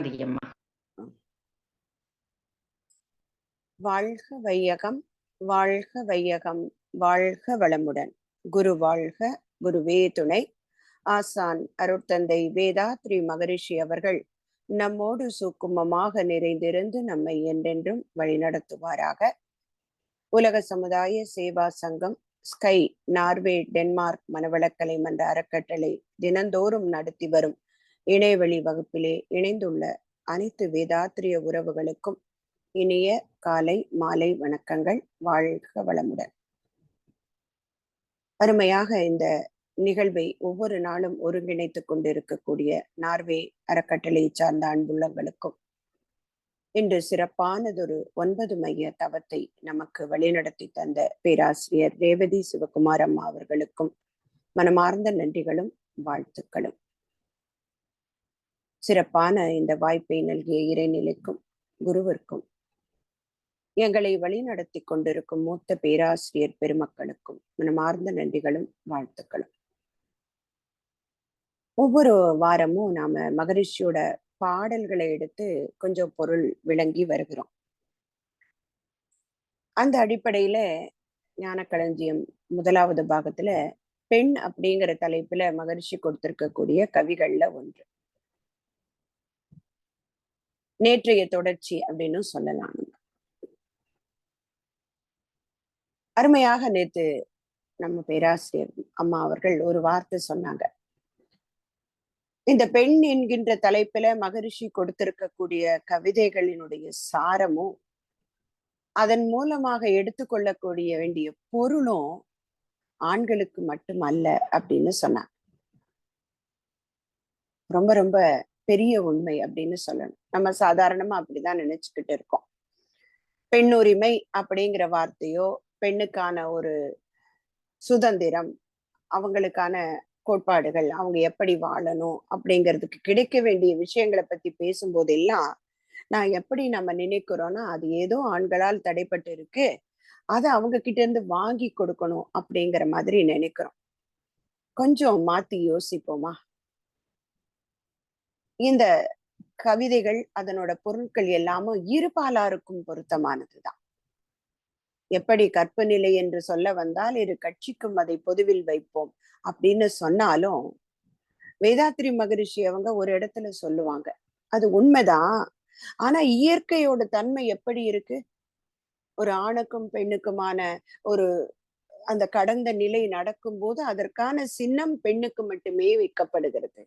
நன்றியம்மா வாழ்க வையகம் வாழ்க வையகம் வாழ்க வளமுடன். குரு வாழ்க குருவே துணை. ஆசான் அருட்தந்தை வேதாத்ரி மகரிஷி அவர்கள் நம்மோடு சுக்குமமாக நிறைந்திருந்து நம்மை என்றென்றும் வழிநடத்துவாராக. உலக சமுதாய சேவா சங்கம் ஸ்கை நார்வே டென்மார்க் மனவளக்கலை மன்ற அறக்கட்டளை தினந்தோறும் நடத்தி வரும் இணையவழி வகுப்பிலே இணைந்துள்ள அனைத்து வேதாத்திரிய உறவுகளுக்கும் இனிய காலை மாலை வணக்கங்கள். வாழ்க வளமுடன். அருமையாக இந்த நிகழ்வை ஒவ்வொரு நாளும் ஒருங்கிணைத்துக் கொண்டிருக்கக்கூடிய நார்வே அறக்கட்டளை சார்ந்த அன்புள்ளங்களுக்கும் இன்று சிறப்பானதொரு ஒன்பது மைய தவத்தை நமக்கு வழிநடத்தி தந்த பேராசிரியர் ரேவதி சிவகுமார் அம்மா அவர்களுக்கும் மனமார்ந்த நன்றிகளும் வாழ்த்துக்களும். சிறப்பான இந்த வாய்ப்பை நல்கிய இறைநிலைக்கும் குருவிற்கும் எங்களை வழிநடத்தி கொண்டிருக்கும் மூத்த பேராசிரியர் பெருமக்களுக்கும் மனமார்ந்த நன்றிகளும் வாழ்த்துக்களும். ஒவ்வொரு வாரமும் நாம மகரிஷியோட பாடல்களை எடுத்து கொஞ்சம் பொருள் விளங்கி வருகிறோம். அந்த அடிப்படையில ஞானக்களஞ்சியம் முதலாவது பாகத்துல பெண் அப்படிங்கிற தலைப்புல மகரிஷி கொடுத்திருக்கக்கூடிய கவிகள்ல ஒன்று. நேற்றைய தொடர்ச்சி அப்படின்னு சொல்லலாம். அருமையாக நேத்து நம்ம பேராசிரியர் அம்மா அவர்கள் ஒரு வார்த்தை சொன்னாங்க. இந்த பெண் என்கின்ற தலைப்புல மகரிஷி கொடுத்திருக்கக்கூடிய கவிதைகளினுடைய சாரமும் அதன் மூலமாக எடுத்துக்கொள்ளக்கூடிய வேண்டிய பொருளும் ஆண்களுக்கு மட்டும் அல்ல அப்படின்னு சொன்னாங்க. ரொம்ப ரொம்ப பெரிய உண்மை அப்படின்னு சொல்லணும். நம்ம சாதாரணமா அப்படிதான் நினைச்சுக்கிட்டு இருக்கோம். பெண் உரிமை அப்படிங்கிற வார்த்தையோ பெண்ணுக்கான ஒரு சுதந்திரம் அவங்களுக்கான கோட்பாடுகள் அவங்க எப்படி வாழணும் அப்படிங்கிறதுக்கு கிடைக்க வேண்டிய விஷயங்களை பத்தி பேசும்போதெல்லாம் நான் எப்படி நம்ம நினைக்கிறோம்னா அது ஏதோ ஆண்களால் தடைப்பட்டு இருக்கு. அதை அவங்க கிட்ட இருந்து வாங்கி கொடுக்கணும் அப்படிங்கிற மாதிரி நினைக்கிறோம். கொஞ்சம் மாத்தி யோசிப்போமா? இந்த கவிதைகள் அதனோட பொருட்கள் எல்லாமும் இருபாலாருக்கும் பொருத்தமானதுதான். எப்படி கற்ப நிலை என்று சொல்ல வந்தால் இரு கட்சிக்கும் அதை பொதுவில் வைப்போம் அப்படின்னு சொன்னாலும் வேதாத்ரி மகரிஷி அவங்க ஒரு இடத்துல சொல்லுவாங்க அது உண்மைதான் ஆனா இயற்கையோட தன்மை எப்படி இருக்கு? ஒரு ஆணுக்கும் பெண்ணுக்குமான ஒரு அந்த கடந்த நிலை நடக்கும்போது அதற்கான சின்னம் பெண்ணுக்கு மட்டுமே வைக்கப்படுகிறது.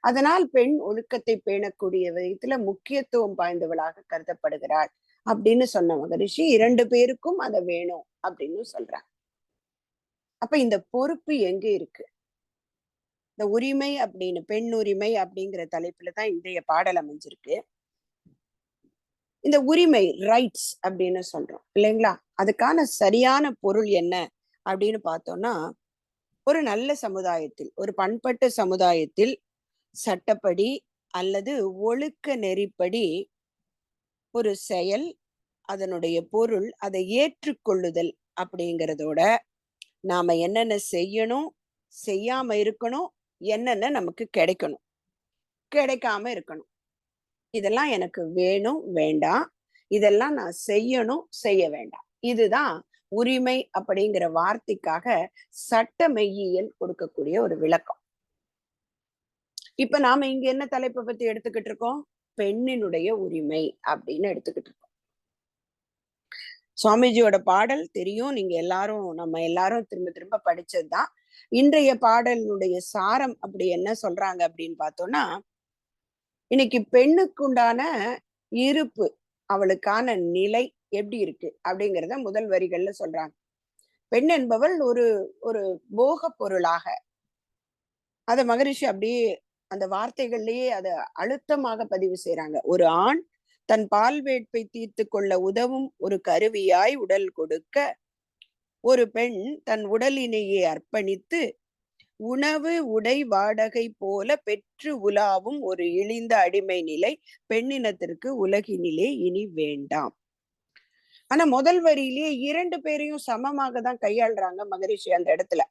அதனால் பெண் ஒழுக்கத்தை பேணக்கூடிய விதத்துல முக்கியத்துவம் வாய்ந்தவளாக கருதப்படுகிறாள் அப்படின்னு சொன்ன மகரிஷி இரண்டு பேருக்கும் அதை வேணும் அப்படின்னு சொல்றாங்க அப்ப இந்த பொறுப்பு எங்க இருக்கு? இந்த உரிமை அப்படின்னு பெண் உரிமை அப்படிங்கிற தலைப்புலதான் இன்றைய பாடல் அமைஞ்சிருக்கு. இந்த உரிமை ரைட்ஸ் அப்படின்னு சொல்றோம் இல்லைங்களா? அதுக்கான சரியான பொருள் என்ன அப்படின்னு பார்த்தோம்னா ஒரு நல்ல சமுதாயத்தில் ஒரு பண்பட்ட சமுதாயத்தில் சட்டப்படி அல்லது ஒழுக்க நெறிப்படி ஒரு செயல் அதனுடைய பொருள் அதை ஏற்றுக்கொள்ளுதல் அப்படிங்கிறதோட நாம என்னென்ன செய்யணும் செய்யாம இருக்கணும் என்னென்ன நமக்கு கிடைக்கணும் கிடைக்காம இருக்கணும். இதெல்லாம் எனக்கு வேணும் வேண்டாம். இதெல்லாம் நான் செய்யணும் செய்ய வேண்டாம். இதுதான் உரிமை அப்படிங்கிற வார்த்தைக்காக சட்ட மெய்யியல் கொடுக்கக்கூடிய ஒரு விளக்கம். இப்ப நாம இங்க என்ன தலைப்பை பத்தி எடுத்துக்கிட்டு இருக்கோம்? பெண்ணினுடைய உரிமை அப்படின்னு எடுத்துக்கிட்டு இருக்கோம். சுவாமிஜியோட பாடல் தெரியும். நீங்க எல்லாரும் நம்ம எல்லாரும் திரும்ப திரும்ப படிச்சதுதான். இன்றைய பாடலினுடைய சாரம் அப்படி என்ன சொல்றாங்க அப்படின்னு பார்த்தோம்னா இன்னைக்கு பெண்ணுக்குண்டான இருப்பு அவளுக்கான நிலை எப்படி இருக்கு அப்படிங்கிறத முதல் வரிகள்ல சொல்றாங்க. பெண் என்பவள் ஒரு ஒரு போக பொருளாக. அத மகரிஷி அப்படியே அந்த வார்த்தைகள்லயே அதை அழுத்தமாக பதிவு செய்யறாங்க ஒரு ஆண் தன் பால் வேட்பை தீர்த்து கொள்ள உதவும் ஒரு கருவியாய் உடல் கொடுக்க ஒரு பெண் தன் உடலினையே அர்ப்பணித்து உணவு உடை வாடகை போல பெற்று உலாவும் ஒரு இழிந்த அடிமை நிலை பெண்ணினத்திற்கு உலகினிலே இனி வேண்டாம். ஆனா முதல் வரியிலேயே இரண்டு பேரையும் சமமாக தான் கையாளுறாங்க மகரிஷி அந்த இடத்துல.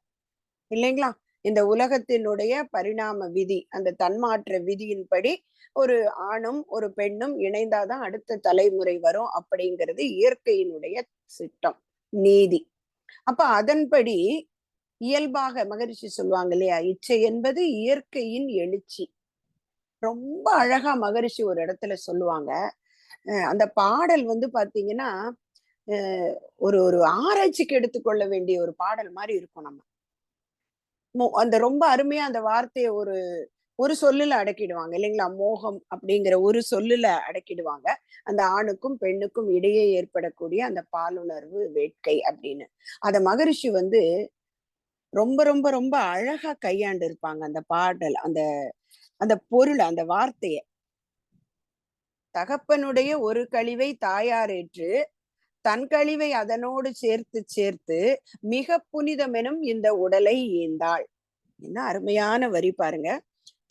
இல்லைங்களா? இந்த உலகத்தினுடைய பரிணாம விதி அந்த தன்மாற்ற விதியின்படி ஒரு ஆணும் ஒரு பெண்ணும் இணைந்தாதான் அடுத்த தலைமுறை வரும் அப்படிங்கிறது இயற்கையினுடைய சிட்டம் நீதி. அப்ப அதன்படி இயல்பாக மகரிஷி சொல்லுவாங்க இல்லையா இச்சை என்பது இயற்கையின் எழுச்சி. ரொம்ப அழகா மகரிஷி ஒரு இடத்துல சொல்லுவாங்க. அஹ் அந்த பாடல் வந்து பாத்தீங்கன்னா அஹ் ஒரு ஒரு ஆராய்ச்சிக்கு எடுத்துக்கொள்ள வேண்டிய ஒரு பாடல் மாதிரி இருக்கும் நம்ம. அந்த ரொம்ப அருமையா அந்த வார்த்தையை ஒரு ஒரு சொல்லுல அடக்கிடுவாங்க. இல்லைங்களா? மோகம் அப்படிங்கிற ஒரு சொல்லுல அடக்கிடுவாங்க. அந்த ஆணுக்கும் பெண்ணுக்கும் இடையே ஏற்படக்கூடிய அந்த பாலுணர்வு வேட்கை அப்படின்னு. அத மகரிஷி வந்து ரொம்ப ரொம்ப ரொம்ப அழகா கையாண்டு இருப்பாங்க அந்த பாடல் அந்த அந்த பொருள் அந்த வார்த்தைய. தகப்பனுடைய ஒரு கழிவை தாயாரேற்று தன் கழிவை அதனோடு சேர்த்து சேர்த்து மிக புனிதமெனும் இந்த உடலை ஈந்தாள். என்ன அருமையான வரி பாருங்க.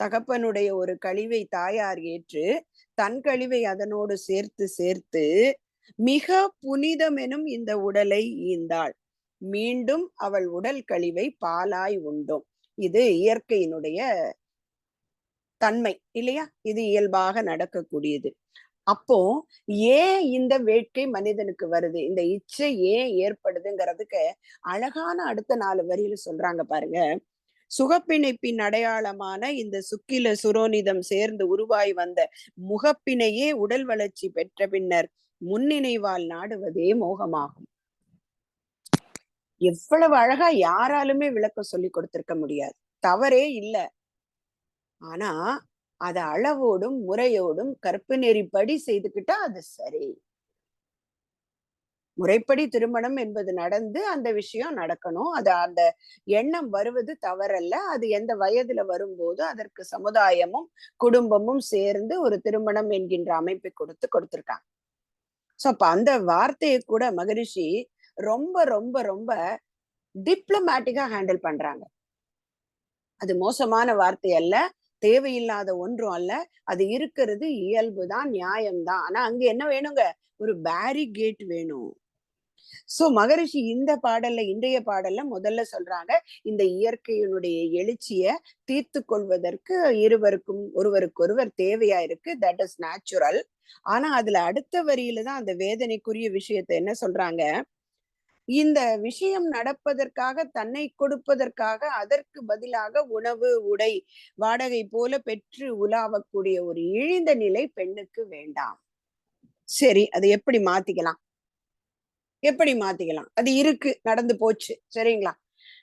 தகப்பனுடைய ஒரு கழிவை தாயார் ஏற்று தன் கழிவை அதனோடு சேர்த்து சேர்த்து மிக புனிதமெனும் இந்த உடலை ஈந்தாள். மீண்டும் அவள் உடல் கழிவை பாலாய் உண்டும். இது இயற்கையினுடைய தன்மை இல்லையா? இது இயல்பாக நடக்கக்கூடியது. அப்போ ஏன் இந்த வேட்கை மனிதனுக்கு வருது? இந்த இச்சை ஏன் ஏற்படுதுங்கிறதுக்கு அழகான அடுத்த நாலு வரியில சொல்றாங்க பாருங்க. சுகப்பிணைப்பின் அடையாளமான இந்த சுக்கில சுரோனிதம் சேர்ந்து உருவாய் வந்த முகப்பினையே உடல் வளர்ச்சி பெற்ற பின்னர் முன்னினைவால் நாடுவதே மோகமாகும். எவ்வளவு அழகா யாராலுமே விளக்கம் சொல்லி கொடுத்திருக்க முடியாது. தவறே இல்ல. ஆனா அத அளவோடும் முறையோடும் கற்பு நெறிப்படி செய்துக்கிட்டா அது சரி. முறைப்படி திருமணம் என்பது நடந்து அந்த விஷயம் நடக்கணும். அது அந்த எண்ணம் வருவது தவறல்ல. அது எந்த வயதுல வரும்போது அதற்கு சமுதாயமும் குடும்பமும் சேர்ந்து ஒரு திருமணம் என்கின்ற அமைப்பை கொடுத்து கொடுத்திருக்காங்க. சோ அப்ப அந்த வார்த்தையை கூட மகரிஷி ரொம்ப ரொம்ப ரொம்ப டிப்ளமேட்டிக்கா ஹேண்டில் பண்றாங்க. அது மோசமான வார்த்தை அல்ல. தேவையில்லாத ஒன்றும் அல்ல. அது இருக்கிறது இயல்புதான் நியாயம்தான். ஆனா அங்க என்ன வேணுங்க? ஒரு பேரிகேட் வேணும். சோ மகரிஷி இந்த பாடல்ல இன்றைய பாடல்ல முதல்ல சொல்றாங்க இந்த இயற்கையினுடைய எழுச்சிய தீர்த்து கொள்வதற்கு இருவருக்கும் ஒருவருக்கொருவர் தேவையா இருக்கு. தட் இஸ் நேச்சுரல் ஆனா அதுல அடுத்த வரியில தான் அந்த வேதனைக்குரிய விஷயத்தை என்ன சொல்றாங்க? இந்த விஷயம் நடப்பதற்காக தன்னை கொடுப்பதற்காக அதற்கு பதிலாக உணவு உடை வாடகை போல பெற்று உலாவக்கூடிய ஒரு இழிந்த நிலை பெண்ணுக்கு வேண்டாம். சரி அதை எப்படி மாத்திக்கலாம்? எப்படி மாத்திக்கலாம்? அது இருக்கு நடந்து போச்சு சரிங்களா?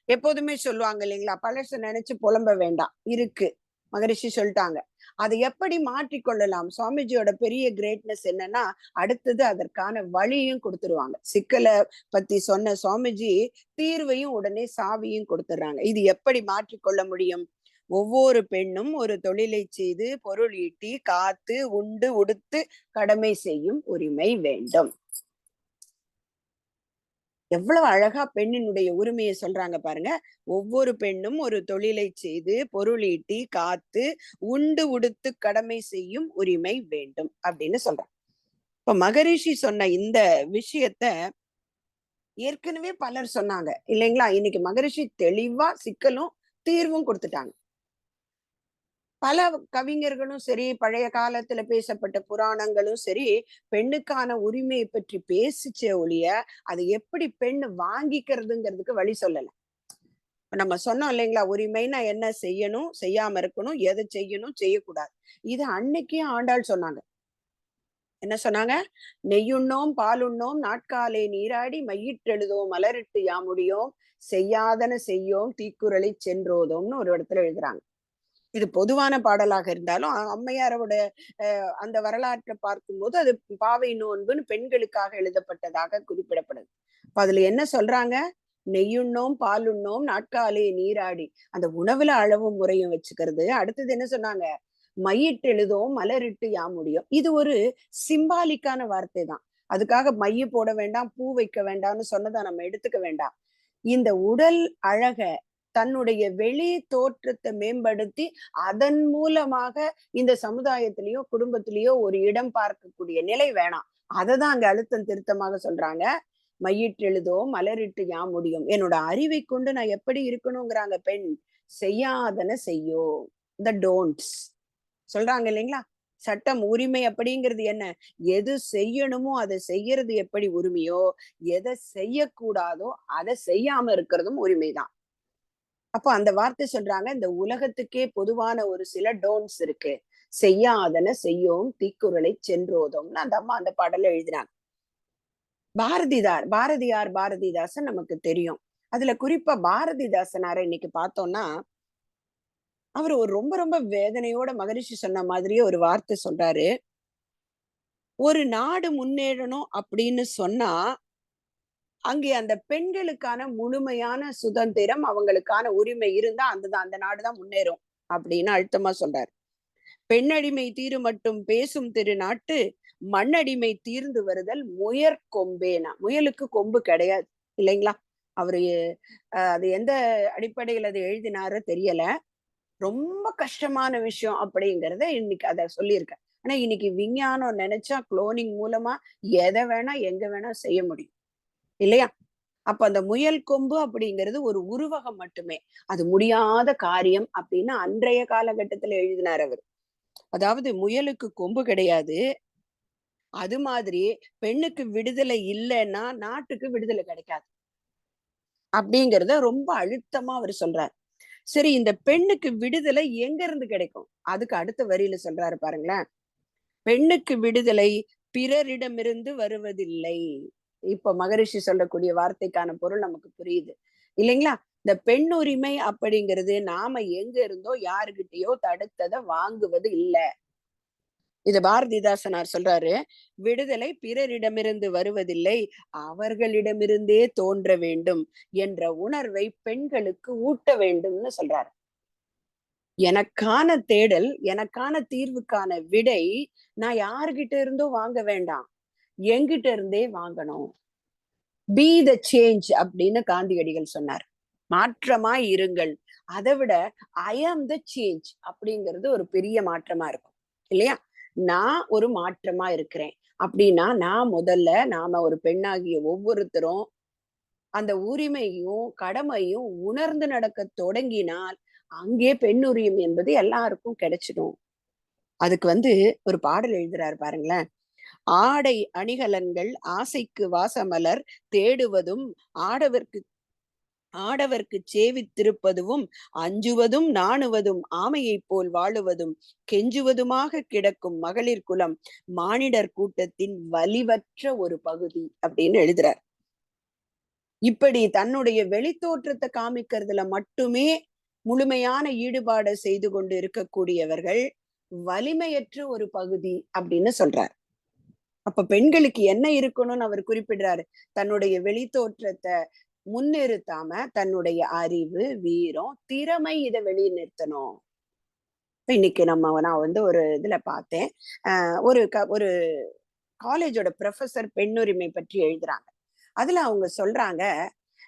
எப்போதுமே சொல்லுவாங்க இல்லைங்களா? பழச நினைச்சு புலம்ப வேண்டாம் இருக்கு. மகரிஷி சொல்லிட்டாங்க. அதை எப்படி மாற்றிக்கொள்ளலாம் சுவாமிஜியோட பெரிய கிரேட்னஸ் என்னன்னா அடுத்தது அதற்கான வழியும் கொடுத்துருவாங்க. சிக்கலை பத்தி சொன்ன சுவாமிஜி தீர்வையும் உடனே சாவியும் கொடுத்துடுறாங்க. இது எப்படி மாற்றிக்கொள்ள முடியும்? ஒவ்வொரு பெண்ணும் ஒரு தொழிலை செய்து பொருள் ஈட்டி காத்து உண்டு உடுத்து கடமை செய்யும் உரிமை வேண்டும். எவ்வளவு அழகா பெண்ணினுடைய உரிமையை சொல்றாங்க பாருங்க. ஒவ்வொரு பெண்ணும் ஒரு தொழிலை செய்து பொருள் ஈட்டி காத்து உண்டு உடுத்து கடமை செய்யும் உரிமை வேண்டும் அப்படின்னு சொல்றாங்க. இப்ப மகரிஷி சொன்ன இந்த விஷயத்த ஏற்கனவே பலர் சொன்னாங்க. இல்லைங்களா? இன்னைக்கு மகரிஷி தெளிவா சிக்கலும் தீர்வும் கொடுத்துட்டாங்க. பல கவிஞர்களும் சரி பழைய காலத்துல பேசப்பட்ட புராணங்களும் சரி பெண்ணுக்கான உரிமையை பற்றி பேசிச்ச ஒழிய அதை எப்படி பெண் வாங்கிக்கிறதுங்கிறதுக்கு வழி சொல்லல. நம்ம சொன்னோம் இல்லைங்களா உரிமைன்னா என்ன? செய்யணும் செய்யாம இருக்கணும் எதை செய்யணும்? செய்யக்கூடாது. இது அன்னைக்கே ஆண்டாள் சொன்னாங்க. என்ன சொன்னாங்க? நெய்யுண்ணோம் பாலுண்ணோம் நாட்காலே நீராடி மையிட்டெழுதோம் மலரிட்டு யாமுடியோம் செய்யாதன செய்யோம் தீக்குறளை சென்றோதோம்னு ஒரு இடத்துல எழுதுறாங்க. இது பொதுவான பாடலாக இருந்தாலும் அம்மையாரோட அஹ், அந்த வரலாற்றை பார்க்கும்போது அது பாவை நோன்புன்னு பெண்களுக்காக எழுதப்பட்டதாக குறிப்பிடப்படுது. அப்ப அதுல என்ன சொல்றாங்க? நெய்யுண்ணோம் பாலுண்ணோம் நாட்காலே நீராடி. அந்த உணவுல அளவும் முறையும் வச்சுக்கிறது. அடுத்தது என்ன சொன்னாங்க? மையிட்டு எழுதோம் மலரிட்டு யா முடியும். இது ஒரு சிம்பாலிக்கான வார்த்தை தான். அதுக்காக மைய போட வேண்டாம் பூ வைக்க வேண்டாம்னு சொன்னதை நம்ம எடுத்துக்க வேண்டாம். இந்த உடல் அழக தன்னுடைய வெளி தோற்றத்தை மேம்படுத்தி அதன் மூலமாக இந்த சமுதாயத்திலயோ குடும்பத்திலயோ ஒரு இடம் பார்க்கக்கூடிய நிலை வேணாம். அதை தான் அங்க அழுத்தம் திருத்தமாக சொல்றாங்க. மையிட்டெழுதோ மலரிட்டு யா முடியும். என்னோட அறிவை கொண்டு நான் எப்படி இருக்கணுங்கிறாங்க பெண். செய்யாதன செய்யோ. The don'ts. சொல்றாங்க இல்லைங்களா? சட்டம் உரிமை அப்படிங்கிறது என்ன? எது செய்யணுமோ அதை செய்யறது எப்படி உரிமையோ எதை செய்யக்கூடாதோ அதை செய்யாம இருக்கிறதும் உரிமைதான். அப்போ அந்த வார்த்தை சொல்றாங்க இந்த உலகத்துக்கே பொதுவான ஒரு சில டோன்ஸ் இருக்கு. செய்யாதன செய்யோம் தீக்குறளை சென்றோதோம்னு அந்த அம்மா அந்த பாடல எழுதினாங்க. பாரதிதார் பாரதியார் பாரதிதாசன் நமக்கு தெரியும். அதுல குறிப்பா பாரதிதாசனார இன்னைக்கு பார்த்தோம்னா அவர் ஒரு ரொம்ப ரொம்ப வேதனையோட மகரிஷி சொன்ன மாதிரியே ஒரு வார்த்தை சொல்றாரு. ஒரு நாடு முன்னேறணும் அப்படின்னு சொன்னா அங்கே அந்த பெண்களுக்கான முழுமையான சுதந்திரம் அவங்களுக்கான உரிமை இருந்தா அந்த அந்த நாடுதான் முன்னேறும் அப்படின்னு அழுத்தமா சொல்றாரு. பெண்ணடிமை தீரு மட்டும் பேசும் திருநாட்டு மண்ணடிமை தீர்ந்து வருதல் முயற் கொம்பேனா. முயலுக்கு கொம்பு கிடையாது இல்லைங்களா? அவரு அது எந்த அடிப்படையில் அது எழுதினாரு தெரியல. ரொம்ப கஷ்டமான விஷயம் அப்படிங்கிறத இன்னைக்கு அத சொல்லியிருக்க ஆனா இன்னைக்கு விஞ்ஞானம் நினைச்சா குளோனிங் மூலமா எதை வேணா எங்க வேணா செய்ய முடியும். இல்லையா? அப்ப அந்த முயல் கொம்பு அப்படிங்கிறது ஒரு உருவகம் மட்டுமே. அது முடியாத காரியம் அப்படின்னு அன்றைய காலகட்டத்துல எழுதினார் அவர். அதாவது முயலுக்கு கொம்பு கிடையாது. அது மாதிரி பெண்ணுக்கு விடுதலை இல்லைன்னா நாட்டுக்கு விடுதலை கிடைக்காது. அப்படிங்கறத ரொம்ப அழுத்தமா அவர் சொல்றார். சரி இந்த பெண்ணுக்கு விடுதலை எங்க இருந்து கிடைக்கும்? அதுக்கு அடுத்த வரியில சொல்றாரு பாருங்களேன். பெண்ணுக்கு விடுதலை பிறரிடமிருந்து வருவதில்லை. இப்ப மகரிஷி சொல்லக்கூடிய வார்த்தைக்கான பொருள் நமக்கு புரியுது. இல்லைங்களா? இந்த பெண் உரிமை அப்படிங்கிறது நாம எங்க இருந்தோ யாருகிட்டயோ தடுத்ததை வாங்குவது இல்ல. இது பாரதிதாசனார் சொல்றாரு விடுதலை பிறரிடமிருந்து வருவதில்லை அவர்களிடமிருந்தே தோன்ற வேண்டும் என்ற உணர்வை பெண்களுக்கு ஊட்ட வேண்டும்னு சொல்றாரு. எனக்கான தேடல் எனக்கான தீர்வுக்கான விடை நான் யாருகிட்ட இருந்தோ வாங்க வேண்டாம். எங்கிட்ட இருந்தே வாங்கணும். பி த சேஞ்ச் அப்படின்னு காந்தியடிகள் சொன்னார். மாற்றமா இருங்கள். அதை விட ஐ ஆம் த சேஞ்ச் அப்படிங்கிறது ஒரு பெரிய மாற்றமா இருக்கும். இல்லையா? நான் ஒரு மாற்றமா இருக்கிறேன். அப்படின்னா நான் முதல்ல நாம ஒரு பெண்ணாகிய ஒவ்வொருத்தரும் அந்த உரிமையும் கடமையும் உணர்ந்து நடக்க தொடங்கினால் அங்கே பெண் உரிமை என்பது எல்லாருக்கும் கிடைச்சிடும். அதுக்கு வந்து ஒரு பாடல் எழுதுறாரு பாருங்களேன். ஆடை அணிகலன்கள் ஆசைக்கு வாசமலர் தேடுவதும் ஆடவர்க்கு ஆடவர்க்கு சேவித்திருப்பதும் அஞ்சுவதும் நாணுவதும் ஆமையைப் போல் வாழுவதும் கெஞ்சுவதுமாக கிடக்கும் மகளிர் குலம் மானிடர் கூட்டத்தின் வலிவற்ற ஒரு பகுதி அப்படின்னு எழுதுறார். இப்படி தன்னுடைய வெளித்தோற்றத்தை காமிக்கிறதுல மட்டுமே முழுமையான ஈடுபாடு செய்து கொண்டு இருக்கக்கூடியவர்கள் வலிமையற்ற ஒரு பகுதி அப்படின்னு சொல்றார். அப்ப பெண்களுக்கு என்ன இருக்கணும்னு அவர் குறிப்பிடுறாரு. தன்னுடைய வெளித்தோற்றத்தை முன்னிறுத்தாம தன்னுடைய அறிவு வீரம் திறமை இதை வெளியே நிறுத்தணும். இன்னைக்கு நம்ம நான் வந்து ஒரு இதுல பார்த்தேன். ஒரு க ஒரு காலேஜோட ப்ரொஃபசர் பெண்ணுரிமை பற்றி எழுதுறாங்க. அதுல அவங்க சொல்றாங்க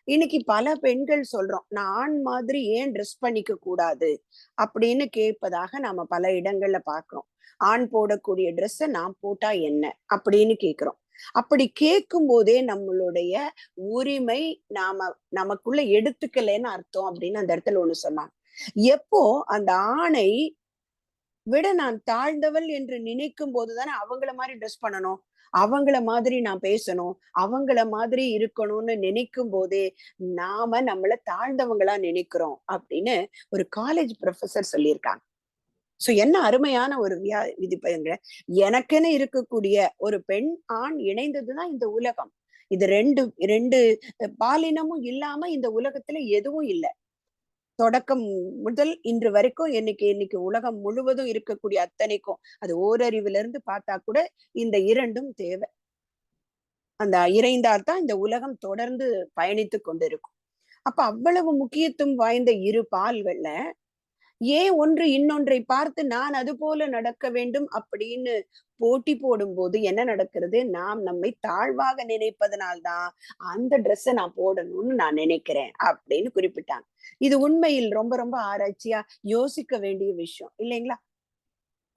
இன்னைக்கு பல பெண்கள் சொல்றோம் நான் ஆண் மாதிரி ஏன் ட்ரெஸ் பண்ணிக்க கூடாது? அப்படின்னு கேட்பதாக நாம பல இடங்கள்ல பாக்குறோம் ஆண் போடக்கூடிய ட்ரெஸ்ஸை நான் போட்டா என்ன? அப்படின்னு கேட்குறோம் அப்படி கேட்கும் போதே நம்மளுடைய உரிமை நாம நமக்குள்ள எடுத்துக்கலன்னு அர்த்தம் அப்படின்னு அந்த இடத்துல ஒண்ணு சொன்னாங்க. எப்போ அந்த ஆணை விட நான் தாழ்ந்தவள் என்று நினைக்கும் போதுதானே அவங்கள மாதிரி ட்ரெஸ் பண்ணணும்? அவங்கள மாதிரி நான் பேசணும்? அவங்கள மாதிரி இருக்கணும்னு நினைக்கும் போதே நாம நம்மள தாழ்ந்தவங்களா நினைக்கிறோம் அப்படின்னு ஒரு காலேஜ் ப்ரொஃபசர் சொல்லியிருக்காங்க. சோ என்ன அருமையான ஒரு வியா விதிப்பங்க எனக்குன்னு இருக்கக்கூடிய ஒரு பெண் ஆண் இணைந்ததுதான் இந்த உலகம். இது ரெண்டு ரெண்டு பாலினமும் இல்லாம இந்த உலகத்துல எதுவும் இல்லை. தொடக்கம் முதல் இன்று வரைக்கும் இன்னைக்கு இன்னைக்கு உலகம் முழுவதும் இருக்கக்கூடிய அத்தனைக்கும் அது ஓரறிவுல இருந்து பார்த்தா கூட இந்த இரண்டும் தேவை. அந்த இறைந்தால் தான் இந்த உலகம் தொடர்ந்து பயணித்து கொண்டிருக்கும். அப்ப அவ்வளவு முக்கியத்துவம் வாய்ந்த இரு பால்கள்ல ஏன் ஒன்று இன்னொன்றை பார்த்து நான் அது போல நடக்க வேண்டும் அப்படின்னு போட்டி போடும் போது என்ன நடக்கிறது? நாம் நம்மை தாழ்வாக நினைப்பதனால்தான் அந்த ட்ரெஸ்ஸை நான் போடணும்னு நான் நினைக்கிறேன் அப்படின்னு குறிப்பிட்டாங்க. இது உண்மையில் ரொம்ப ரொம்ப ஆராய்ச்சியா யோசிக்க வேண்டிய விஷயம். இல்லைங்களா?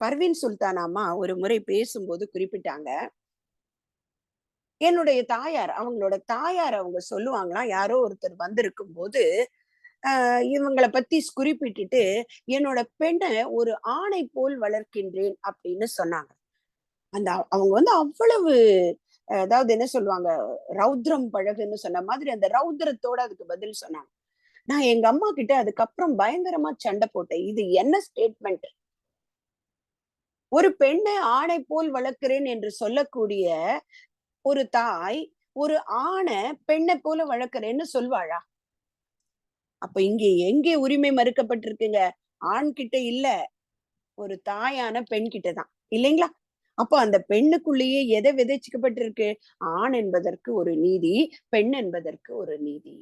பர்வீன் சுல்தானாமா ஒரு முறை பேசும்போது குறிப்பிட்டாங்க என்னுடைய தாயார் அவங்களோட தாயார் அவங்க சொல்லுவாங்களாம் யாரோ ஒருத்தர் வந்திருக்கும் போது இவங்களை பத்தி குறிப்பிட்டுட்டு என்னோட பெண்ணை ஒரு ஆணை போல் வளர்க்கின்றேன் அப்படின்னு சொன்னாங்க. அந்த அவங்க வந்து அவ்வளவு அதாவது என்ன சொல்லுவாங்க ரௌத்ரம் பழகுன்னு சொன்ன மாதிரி அந்த ரௌத்ரத்தோட அதுக்கு பதில் சொன்னாங்க. நான் எங்க அம்மா கிட்ட அதுக்கப்புறம் பயங்கரமா சண்டை போட்டேன். இது என்ன ஸ்டேட்மெண்ட் ஒரு பெண்ணை ஆணை போல் வளர்க்கிறேன் என்று சொல்லக்கூடிய ஒரு தாய் ஒரு ஆணை பெண்ணை போல வளர்க்கிறேன்னு சொல்வாளா? அப்ப இங்க எங்கே உரிமை மறுக்கப்பட்டிருக்குங்க? ஆண் கிட்ட இல்ல. ஒரு தாயான பெண் கிட்டதான் இல்லைங்களா? அப்போ அந்த பெண்ணுக்குள்ளேயே எதை விதைச்சுக்கப்பட்டிருக்கு? ஆண் என்பதற்கு ஒரு நீதி பெண் என்பதற்கு ஒரு நீதி.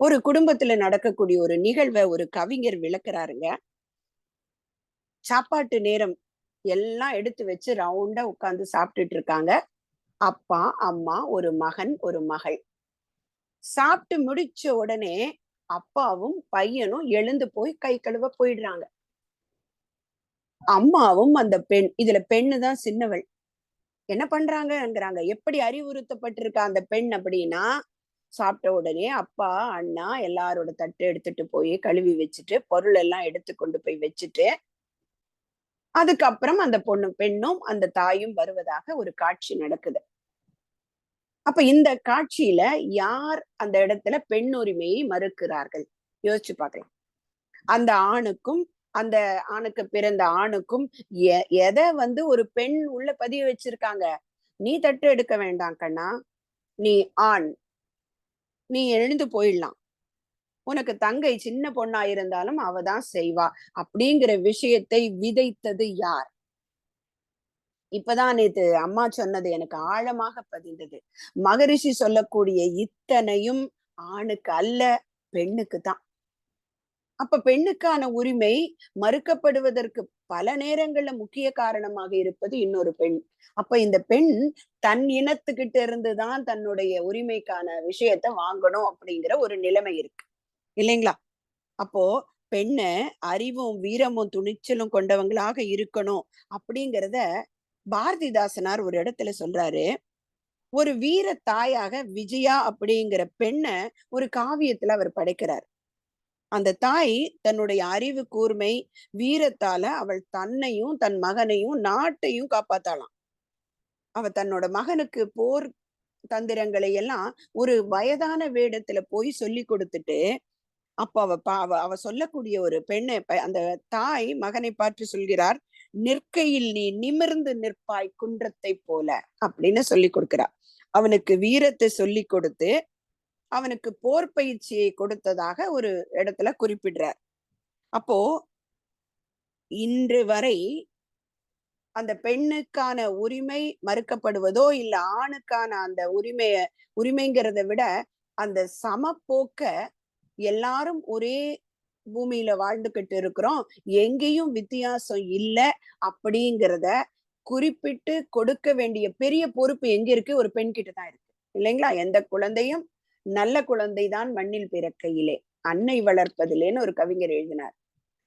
ஒரு குடும்பத்துல நடக்கக்கூடிய ஒரு நிகழ்வை ஒரு கவிஞர் விளக்குறாருங்க. சாப்பாட்டு நேரம் எல்லாம் எடுத்து வச்சு ரவுண்டா உட்கார்ந்து சாப்பிட்டுட்டு இருக்காங்க. அப்பா அம்மா ஒரு மகன் ஒரு மகள். சாப்பிட்டு முடிச்ச உடனே அப்பாவும் பையனும் எழுந்து போய் கை கழுவ போயிடுறாங்க. அம்மாவும் அந்த பெண் இதுல பெண்ணு தான் சின்னவள். என்ன பண்றாங்கங்கிறாங்க. எப்படி அறிவுறுத்தப்பட்டிருக்கா அந்த பெண் அப்படின்னா சாப்பிட்ட உடனே அப்பா அண்ணா எல்லாரோட தட்டு எடுத்துட்டு போய் கழுவி வச்சுட்டு பொருள் எல்லாம் எடுத்து கொண்டு போய் வச்சுட்டு அதுக்கப்புறம் அந்த பொண்ணு பெண்ணும் அந்த தாயும் வருவதாக ஒரு காட்சி நடக்குது. அப்ப இந்த காட்சியில யார் அந்த இடத்துல பெண் உரிமையை மறுக்கிறார்கள்? யோசிச்சு பார்க்கலாம். அந்த ஆணுக்கும் அந்த ஆணுக்கு பிறந்த ஆணுக்கும் எ- எதை வந்து ஒரு பெண் உள்ள பதிய வச்சிருக்காங்க? நீ தட்டு எடுக்க வேண்டாம் கண்ணா. நீ ஆண். நீ எழுந்து போயிடலாம். உனக்கு தங்கை சின்ன பொண்ணா இருந்தாலும் அவ தான் செய்வா. அப்படிங்கிற விஷயத்தை விதைத்தது யார்? இப்பதான் நேத்து அம்மா சொன்னது எனக்கு ஆழமாக பதிந்தது. மகரிஷி சொல்லக்கூடிய இத்தனையும் ஆணுக்கு அல்ல பெண்ணுக்கு தான். அப்ப பெண்ணுக்கான உரிமை மறுக்கப்படுவதற்கு பல நேரங்கள்ல முக்கிய காரணமாக இருப்பது இன்னொரு பெண். அப்ப இந்த பெண் தன் இனத்துக்கிட்ட இருந்துதான் தன்னுடைய உரிமைக்கான விஷயத்த வாங்கணும் அப்படிங்கிற ஒரு நிலைமை இருக்கு. இல்லைங்களா? அப்போ பெண்ண அறிவும் வீரமும் துணிச்சலும் கொண்டவங்களாக இருக்கணும் அப்படிங்கிறத பாரதிதாசனார் ஒரு இடத்துல சொல்றாரு ஒரு வீர தாயாக விஜயா அப்படிங்கிற பெண்ணை ஒரு காவியத்துல அவர் படைக்கிறார். அந்த தாய் தன்னுடைய அறிவு கூர்மை வீரத்தால அவள் தன்னையும் தன் மகனையும் நாட்டையும் காப்பாத்தாளாம். அவ தன்னோட மகனுக்கு போர் தந்திரங்களை எல்லாம் ஒரு வயதான வேடத்துல போய் சொல்லி கொடுத்துட்டு அப்ப அவ பா- அவ அவ சொல்லக்கூடிய ஒரு பெண்ணை அந்த தாய் மகனை பார்த்து சொல்கிறார் நிற்கையில் நீ நிமிர்ந்து நிற்பாய் குன்றத்தை போல அப்படின்னு சொல்லி கொடுக்கிறார் அவனுக்கு வீரத்தை சொல்லி கொடுத்து அவனுக்கு போர் பயிற்சியை கொடுத்ததாக ஒரு இடத்துல குறிப்பிடுறார். அப்போ இன்று வரை அந்த பெண்ணுக்கான உரிமை மறுக்கப்படுவதோ இல்ல ஆணுக்கான அந்த உரிமைய உரிமைங்கிறத விட அந்த சமப்போக்க எல்லாரும் ஒரே பூமியில வாழ்ந்துகிட்டு இருக்கிறோம். எங்கேயும் வித்தியாசம் இல்ல அப்படிங்கிறத குறிப்பிட்டு கொடுக்க வேண்டிய பெரிய பொறுப்பு எங்க இருக்கு? ஒரு பெண் கிட்ட தான் இருக்கு. இல்லைங்களா? எந்த குழந்தையும் நல்ல குழந்தைதான் மண்ணில் பிறக்கையிலே. அன்னை வளர்ப்பதிலேன்னு ஒரு கவிஞர் எழுதினார்.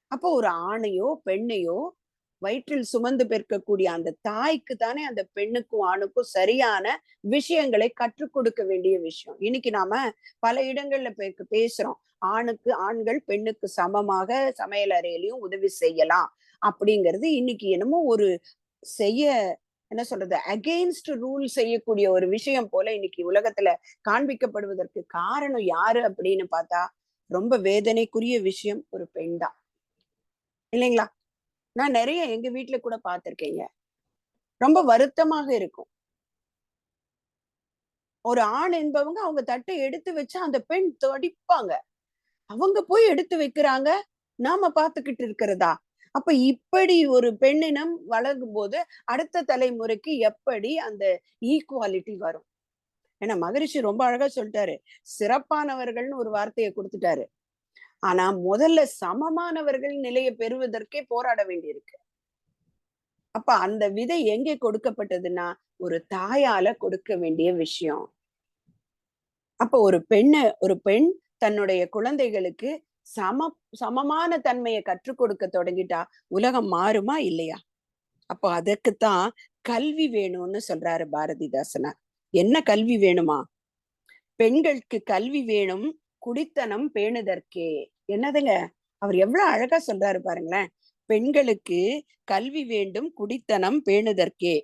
அப்போ ஒரு ஆணையோ பெண்ணையோ வயிற்றில் சுமந்து பெருக்கக்கூடிய அந்த தாய்க்கு தானே அந்த பெண்ணுக்கும் ஆணுக்கும் சரியான விஷயங்களை கற்றுக் கொடுக்க வேண்டிய விஷயம். இன்னைக்கு நாம பல இடங்கள்ல பேசுறோம். ஆணுக்கு ஆண்கள் பெண்ணுக்கு சமமாக சமையல் அறையிலையும் உதவி செய்யலாம். அப்படிங்கிறது இன்னைக்கு என்னமோ ஒரு செய்ய என்ன சொல்றது அகெயின்ஸ்ட் ரூல் செய்யக்கூடிய ஒரு விஷயம் போல இன்னைக்கு உலகத்துல காண்பிக்கப்படுவதற்கு காரணம் யாரு அப்படின்னு பார்த்தா ரொம்ப வேதனைக்குரிய விஷயம் ஒரு பெண் தான். இல்லைங்களா? நான் நிறைய எங்க வீட்டுல கூட பார்த்திருக்கேங்க. ரொம்ப வருத்தமாக இருக்கும். ஒரு ஆண் என்பவங்க அவங்க தட்டை எடுத்து வச்சு அந்த பெண் தடிப்பாங்க. அவங்க போய் எடுத்து வைக்கிறாங்க. நாம பாத்துக்கிட்டு இருக்கிறதா? அப்ப இப்படி ஒரு பெண்ணினம் வளரும் போது அடுத்த தலைமுறைக்கு எப்படி அந்த ஈக்குவாலிட்டி வரும்? ஏன்னா மகரிஷி ரொம்ப அழகா சொல்லிட்டாரு. சிறப்பானவர்கள்னு ஒரு வார்த்தையை கொடுத்துட்டாரு. ஆனா முதல்ல சமமானவர்கள் நிலையை பெறுவதற்கே போராட வேண்டியிருக்கு. அப்ப அந்த விதை எங்கே கொடுக்கப்பட்டதுன்னா ஒரு தாயால கொடுக்க வேண்டிய விஷயம். அப்ப ஒரு பெண்ணு ஒரு பெண் தன்னுடைய குழந்தைகளுக்கு சம சமமான தன்மையை கற்றுக் கொடுக்க தொடங்கிட்டா உலகம் மாறுமா இல்லையா? அப்போ அதற்குத்தான் கல்வி வேணும்னு சொல்றாரு பாரதிதாசனார் என்ன கல்வி வேணுமா? பெண்களுக்கு கல்வி வேணும் குடித்தனம் பேணுதற்கே. என்னதுங்க? அவர் எவ்வளவு அழகா சொல்றாரு பாருங்களேன். பெண்களுக்கு கல்வி வேண்டும் குடித்தனம் பேணுதற்கே.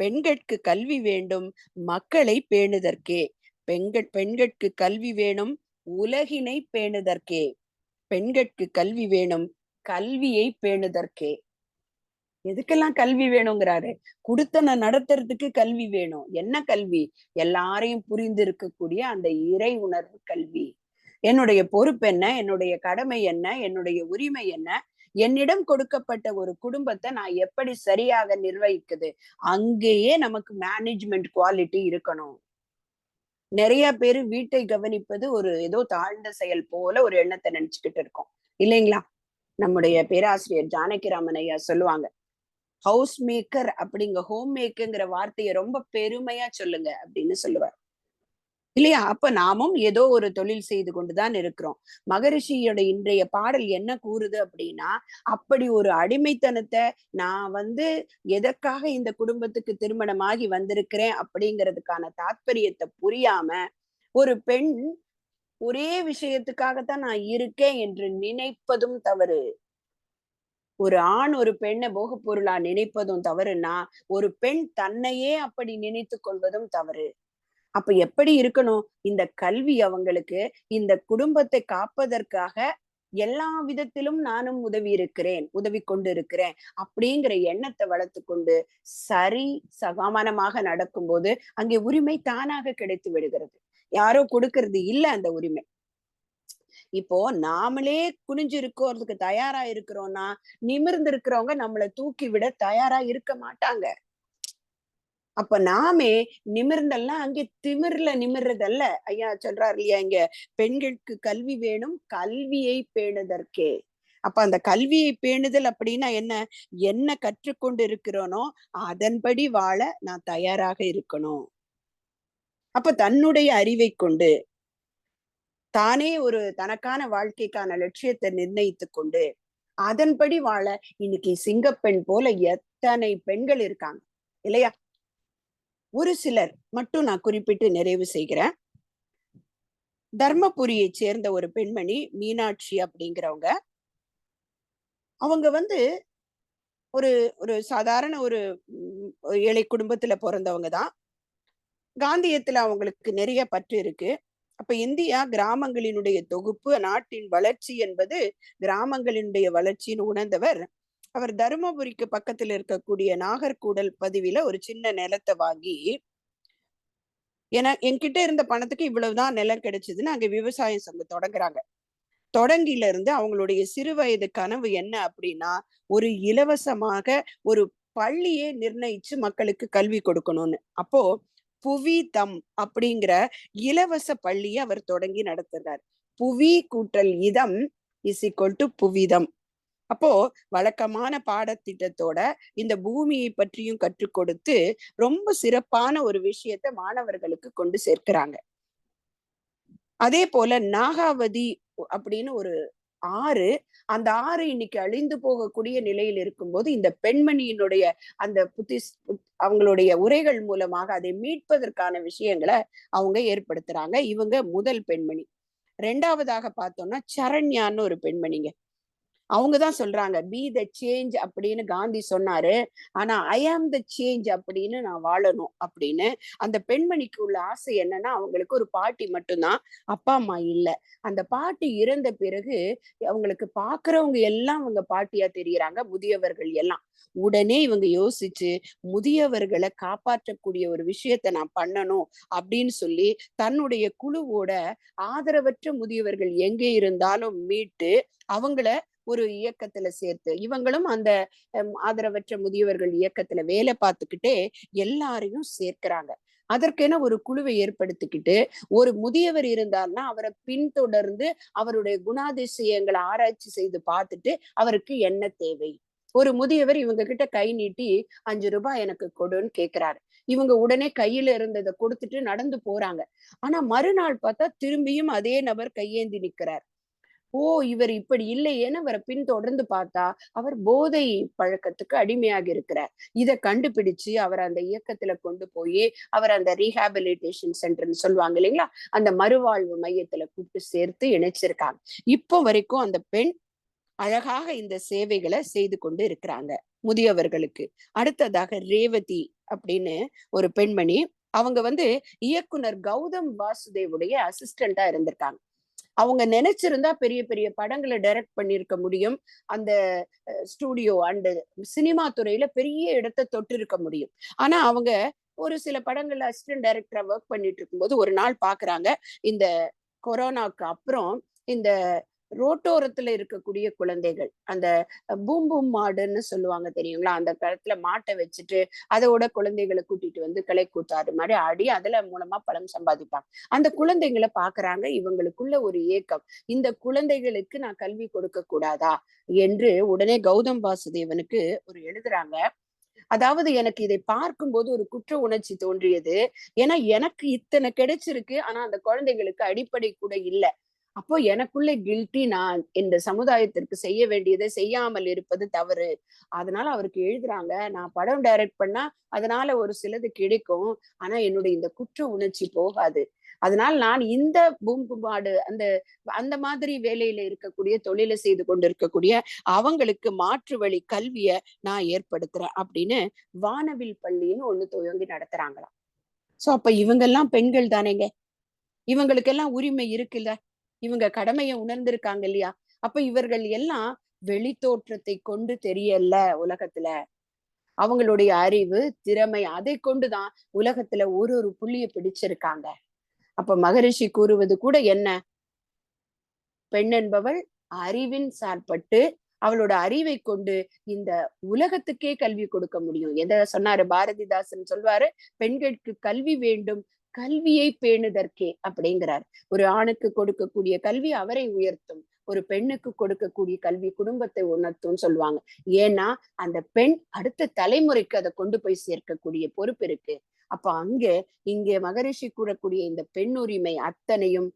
பெண்களுக்கு கல்வி வேண்டும் மக்களை பேணுதற்கே. பெண்கள் பெண்களுக்கு கல்வி வேணும் உலகினை பேணுதற்கே. பெண்கட்கு கல்வி வேணும் கல்வியை பேணுதற்கே. எதுக்கெல்லாம் கல்வி வேணுங்கிறாரு? குடுத்தனை நடத்துறதுக்கு கல்வி வேணும். என்ன கல்வி? எல்லாரையும் புரிந்து இருக்கக்கூடிய அந்த இறை உணர்வு கல்வி. என்னுடைய பொறுப்பு என்ன? என்னுடைய கடமை என்ன? என்னுடைய உரிமை என்ன? என்னிடம் கொடுக்கப்பட்ட ஒரு குடும்பத்தை நான் எப்படி சரியாக நிர்வகிக்குது? அங்கேயே நமக்கு மேனேஜ்மெண்ட் குவாலிட்டி இருக்கணும். நிறைய பேரு வீட்டை கவனிப்பது ஒரு ஏதோ தாழ்ந்த செயல் போல ஒரு எண்ணத்தை நினைச்சுக்கிட்டு இருக்கோம். இல்லைங்களா? நம்முடைய பேராசிரியர் ஜானகிராமன் ஐயா சொல்லுவாங்க ஹவுஸ் மேக்கர் அப்படிங்க ஹோம் மேக்கர்ங்கிற வார்த்தையை ரொம்ப பெருமையா சொல்லுங்க அப்படின்னு சொல்லுவார். இல்லையா? அப்ப நாமும் ஏதோ ஒரு தொழில் செய்து கொண்டுதான் இருக்கிறோம். மகரிஷியோட இன்றைய பாடல் என்ன கூறுது அப்படின்னா அப்படி ஒரு அடிமைத்தனத்தை நான் வந்து எதற்காக இந்த குடும்பத்துக்கு திருமணமாகி வந்திருக்கிறேன் அப்படிங்கிறதுக்கான தாத்பரியத்தை புரியாம ஒரு பெண் ஒரே விஷயத்துக்காகத்தான் நான் இருக்கேன் என்று நினைப்பதும் தவறு. ஒரு ஆண் ஒரு பெண்ணை போக பொருளா நினைப்பதும் தவறுனா ஒரு பெண் தன்னையே அப்படி நினைத்து கொள்வதும் தவறு. அப்ப எப்படி இருக்கணும்? இந்த கல்வி அவங்களுக்கு இந்த குடும்பத்தை காப்பதற்காக எல்லா விதத்திலும் நானும் உதவி இருக்கிறேன் உதவி கொண்டு இருக்கிறேன் அப்படிங்கிற எண்ணத்தை வளர்த்து கொண்டு சரி சமானமாக நடக்கும்போது அங்கே உரிமை தானாக கிடைத்து விடுகிறது. யாரோ கொடுக்கறது இல்ல அந்த உரிமை. இப்போ நாமளே குனிஞ்சு இருக்கிறதுக்கு தயாரா இருக்கிறோம்னா நிமிர்ந்து இருக்கிறவங்க நம்மளை தூக்கி விட தயாரா இருக்க மாட்டாங்க. அப்ப நாமே நிமிர்ந்தெல்லாம் அங்கே திமிர்ல நிமிர்றதல்ல. ஐயா சொல்றாரு இல்லையா இங்க பெண்களுக்கு கல்வி வேணும் கல்வியை பேணுதற்கே. அப்ப அந்த கல்வியை பேணுதல் அப்படின்னா என்ன? என்ன கற்றுக்கொண்டு இருக்கிறோனோ அதன்படி வாழ நான் தயாராக இருக்கணும். அப்ப தன்னுடைய அறிவை கொண்டு தானே ஒரு தனக்கான வாழ்க்கைக்கான லட்சியத்தை நிர்ணயித்து கொண்டு அதன்படி வாழ இன்னைக்கு சிங்கப்பெண் போல எத்தனை பெண்கள் இருக்காங்க. இல்லையா? ஒரு சிலர் மட்டும் நான் குறிப்பிட்டு நிறைவு செய்கிறேன். தர்மபுரியை சேர்ந்த ஒரு பெண்மணி மீனாட்சி அப்படிங்கிறவங்க. அவங்க வந்து ஒரு ஒரு சாதாரண ஒரு ஏழை குடும்பத்துல பிறந்தவங்க தான். காந்தியத்துல அவங்களுக்கு நிறைய பற்று இருக்கு. அப்ப இந்தியா கிராமங்களினுடைய தொகுப்பு நாட்டின் வளர்ச்சி என்பது கிராமங்களினுடைய வளர்ச்சின்னு உணர்ந்தவர் அவர் தருமபுரிக்கு பக்கத்துல இருக்கக்கூடிய நாகர்கூடல் பதிவில ஒரு சின்ன நிலத்தை வாங்கி ஏன்னா என்கிட்ட இருந்த பணத்துக்கு இவ்வளவுதான் நிலம் கிடைச்சதுன்னு அங்க விவசாயம் சங்கம் தொடங்குறாங்க. தொடங்கில இருந்து அவங்களுடைய சிறு வயது கனவு என்ன அப்படின்னா ஒரு இலவசமாக ஒரு பள்ளியே நிர்ணயிச்சு மக்களுக்கு கல்வி கொடுக்கணும்னு. அப்போ புவி தம் அப்படிங்கிற இலவச பள்ளியை அவர் தொடங்கி நடத்துறார். புவி கூட்டல் இதம் இஸ் ஈக்குவல் டு புவிதம் அப்போ வழக்கமான பாடத்திட்டத்தோட இந்த பூமியை பற்றியும் கற்றுக் கொடுத்து ரொம்ப சிறப்பான ஒரு விஷயத்த மாணவர்களுக்கு கொண்டு சேர்க்கிறாங்க. அதே போல நாகாவதி அப்படின்னு ஒரு ஆறு அந்த ஆறு இன்னைக்கு அழிந்து போகக்கூடிய நிலையில் இருக்கும்போது இந்த பெண்மணியினுடைய அந்த புத்தி அவங்களுடைய உரைகள் மூலமாக அதை மீட்பதற்கான விஷயங்களை அவங்க ஏற்படுத்துறாங்க. இவங்க முதல் பெண்மணி. ரெண்டாவதாக பார்த்தோம்னா சரண்யான்னு ஒரு பெண்மணிங்க. அவங்கதான் சொல்றாங்க பி த சேஞ்ச் அப்படின்னு காந்தி சொன்னாரு. ஆனா ஐ ஆம் த சேஞ்ச் அப்படின்னு நான் வாழணும் அப்படின்னு. அந்த பெண்மணிக்கு உள்ள ஆசை என்னன்னா அவங்களுக்கு ஒரு பாட்டி மட்டும்தான். அப்பா அம்மா இல்ல. அந்த பாட்டி இறந்த பிறகு அவங்களுக்கு பாக்குறவங்க எல்லாம் அவங்க பாட்டியா தெரியறாங்க முதியவர்கள் எல்லாம். உடனே இவங்க யோசிச்சு முதியவர்களை காப்பாற்றக்கூடிய ஒரு விஷயத்த நான் பண்ணணும் அப்படின்னு சொல்லி தன்னுடைய குழுவோட ஆதரவற்ற முதியவர்கள் எங்கே இருந்தாலும் மீட்டு அவங்கள ஒரு இயக்கத்துல சேர்த்து இவங்களும் அந்த ஆதரவற்ற முதியவர்கள் இயக்கத்துல வேலை பார்த்துக்கிட்டே எல்லாரையும் சேர்க்கிறாங்க. அதற்கென ஒரு குழுவை ஏற்படுத்திக்கிட்டு ஒரு முதியவர் இருந்தார்னா அவரை பின்தொடர்ந்து அவருடைய குணாதிசயங்களை ஆராய்ச்சி செய்து பார்த்துட்டு அவருக்கு என்ன தேவை? ஒரு முதியவர் இவங்க கிட்ட கை நீட்டி அஞ்சு ரூபாய் எனக்கு கொடுன்னு கேக்குறாரு. இவங்க உடனே கையில இருந்ததை கொடுத்துட்டு நடந்து போறாங்க. ஆனா மறுநாள் பார்த்தா திரும்பியும் அதே நபர் கையேந்தி நிக்கிறார். ஓ இவர் இப்படி இல்லையேன்னு அவரை பின்தொடர்ந்து பார்த்தா அவர் போதை பழக்கத்துக்கு அடிமையாக இருக்கிறார். இதை கண்டுபிடிச்சு அவர் அந்த இயக்கத்துல கொண்டு போய் அவர் அந்த ரீஹாபிலிட்டேஷன் சென்டர்னு சொல்லுவாங்க இல்லைங்களா? அந்த மறுவாழ்வு மையத்துல கூப்பிட்டு சேர்த்து இணைச்சிருக்காங்க. இப்போ வரைக்கும் அந்த பெண் அழகாக இந்த சேவைகளை செய்து கொண்டு இருக்கிறாங்க முதியவர்களுக்கு. அடுத்ததாக ரேவதி அப்படின்னு ஒரு பெண்மணி அவங்க வந்து இயக்குனர் கௌதம் வாசுதேவுடைய அசிஸ்டண்டா இருந்திருக்காங்க. அவங்க நினைச்சிருந்தா பெரிய பெரிய படங்களை டைரக்ட் பண்ணிருக்க முடியும். அந்த ஸ்டூடியோ அண்டு சினிமா துறையில பெரிய இடத்தை தொட்டு இருக்க முடியும். ஆனா அவங்க ஒரு சில படங்கள்ல அசிஸ்டன்ட் டைரக்டரா ஒர்க் பண்ணிட்டு இருக்கும்போது ஒரு நாள் பாக்குறாங்க இந்த கொரோனாக்கு அப்புறம் இந்த ரோட்டோரத்துல இருக்கக்கூடிய குழந்தைகள். அந்த பூம் பூம் மாடுன்னு சொல்லுவாங்க தெரியுங்களா? அந்த காலத்துல மாட்டை வச்சுட்டு அதோட குழந்தைகளை கூட்டிட்டு வந்து கிளை கூத்தாடு மாதிரி ஆடி அதுல மூலமா பணம் சம்பாதிப்பாங்க. அந்த குழந்தைங்களை பாக்குறாங்க இவங்களுக்குள்ள ஒரு ஏக்கம். இந்த குழந்தைகளுக்கு நான் கல்வி கொடுக்க கூடாதா? என்று உடனே கௌதம் வாசுதேவனுக்கு ஒரு எழுதுறாங்க. அதாவது எனக்கு இதை பார்க்கும்போது ஒரு குற்ற உணர்ச்சி தோன்றியது. ஏன்னா எனக்கு இத்தனை கிடைச்சிருக்கு ஆனா அந்த குழந்தைகளுக்கு அடிப்படை கூட இல்லை. அப்போ எனக்குள்ள கில்ட்டி நான் இந்த சமுதாயத்திற்கு செய்ய வேண்டியதை செய்யாமல் இருப்பது தவறு. அதனால அவருக்கு எழுதுறாங்க நான் படம் டைரக்ட் பண்ணா அதனால ஒரு சிலது கிடைக்கும் ஆனா என்னுடைய இந்த குற்ற உணர்ச்சி போகாது. அதனால் நான் இந்த பூம்புபாடு அந்த அந்த மாதிரி வேலையில இருக்கக்கூடிய தொழிலை செய்து கொண்டு இருக்கக்கூடிய அவங்களுக்கு மாற்று வழி கல்விய நான் ஏற்படுத்துறேன் அப்படின்னு வானவில் பள்ளின்னு ஒண்ணு துவங்கி நடத்துறாங்களாம். சோ அப்ப இவங்கெல்லாம் பெண்கள் தானேங்க? இவங்களுக்கெல்லாம் உரிமை இருக்குல்ல? இவங்க கடமையை உணர்ந்திருக்காங்க இல்லையா? அப்ப இவர்கள் எல்லாம் வெளி தோற்றத்தை கொண்டு தெரியல உலகத்துல. அவங்களுடைய அறிவு திறமை அதை கொண்டுதான் உலகத்துல ஒரு ஒரு புள்ளிய பிடிச்சிருக்காங்க. அப்ப மகரிஷி கூறுவது கூட என்ன? பெண் என்பவள் அறிவின் சார்பட்டு அவளோட அறிவை கொண்டு இந்த உலகத்துக்கே கல்வி கொடுக்க முடியும். எதை சொன்னாரு? பாரதிதாசன் சொல்வாரு பெண்களுக்கு கல்வி வேண்டும் கல்வியை பேணுதற்கே அப்படிங்கிறார். ஒரு ஆணுக்கு கொடுக்கக்கூடிய கல்வி அவரை உயர்த்தும். ஒரு பெண்ணுக்கு கொடுக்கக்கூடிய கல்வி குடும்பத்தை உணர்த்தும் சொல்லுவாங்க. ஏன்னா அந்த பெண் அடுத்த தலைமுறைக்கு அதை கொண்டு போய் சேர்க்கக்கூடிய பொறுப்பு இருக்கு. அப்ப அங்க இங்கே மகரிஷி கூறக்கூடிய இந்த பெண் உரிமை அத்தனையும்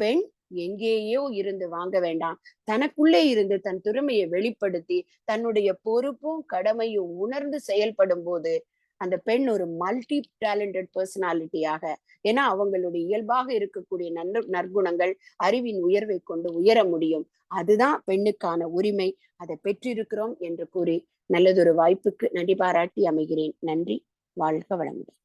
பெண் எங்கேயோ இருந்து வாங்க வேண்டாம். தனக்குள்ளே இருந்து தன் திறமையை வெளிப்படுத்தி தன்னுடைய பொறுப்பும் கடமையும் உணர்ந்து செயல்படும் போது அந்த பெண் ஒரு மல்டி டேலண்டட் பர்சனாலிட்டியாக ஏன்னா அவங்களுடைய இயல்பாக இருக்கக்கூடிய நன் நற்குணங்கள் அறிவின் உயர்வை கொண்டு உயர முடியும். அதுதான் பெண்ணுக்கான உரிமை. அதை பெற்றிருக்கிறோம் என்று கூறி நல்லதொரு வாய்ப்புக்கு நன்றி பாராட்டி அமைகிறேன். நன்றி. வாழ்க வளமுடன்.